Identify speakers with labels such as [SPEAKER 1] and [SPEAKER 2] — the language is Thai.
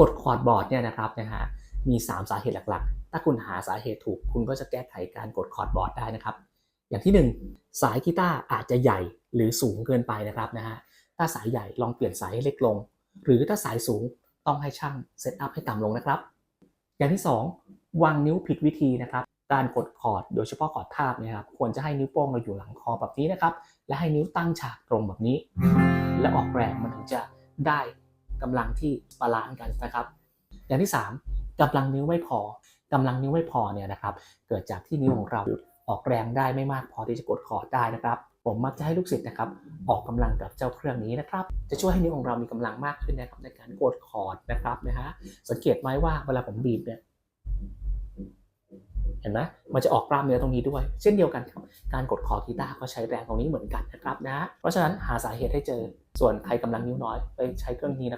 [SPEAKER 1] กดคอร์ดบอร์ดเนี่ยนะครับนะฮะมี 3 สาเหตุหลักๆ ถ้าคุณหาสาเหตุถูก คุณก็จะแก้ไขการกดคอร์ดบอร์ดได้นะครับ อย่างที่ 1 สายกีตาร์อาจจะใหญ่หรือสูงเกินไปนะครับนะฮะถ้าสายใหญ่ลองเปลี่ยนสายให้เล็กลง หรือถ้าสายสูงต้องให้ช่างเซตอัพให้ต่ำลงนะครับ อย่างที่ 2 วางนิ้วผิดวิธีนะครับ การกดคอร์ดโดยเฉพาะคอร์ดทาบนะครับ ควรจะให้นิ้วโป้งเราอยู่หลังคอแบบนี้นะครับ และให้นิ้วตั้งฉากตรงแบบนี้ และออกแรงมันถึงจะได้ กำลังที่บาลานซ์กันนะครับ อย่างที่ 3กำลังนิ้วไม่พอกำลังนิ้วไม่พอเนี่ยนะครับ เกิดจากที่นิ้วของเราออกแรงได้ไม่มากพอที่จะกดคอร์ดได้นะครับ ผมมักจะให้ลูกศิษย์นะครับ ออกกำลังกับเจ้าเครื่องนี้นะครับ จะช่วยให้นิ้วของเรามีกำลังมากขึ้นนะครับ ในการกดคอร์ดนะครับนะฮะสังเกตไหมว่าเวลาผมบีบเนี่ยเห็นไหมมันจะออกกล้ามเนื้อตรงนี้ด้วย เช่นเดียวกันครับ การกดคอกีตาร์ก็ใช้แรงตรงนี้เหมือนกันนะครับนะ เพราะฉะนั้นหาสาเหตุให้เจอ ส่วนใครกำลังนิ้วน้อยไปใช้เครื่องนี้นะ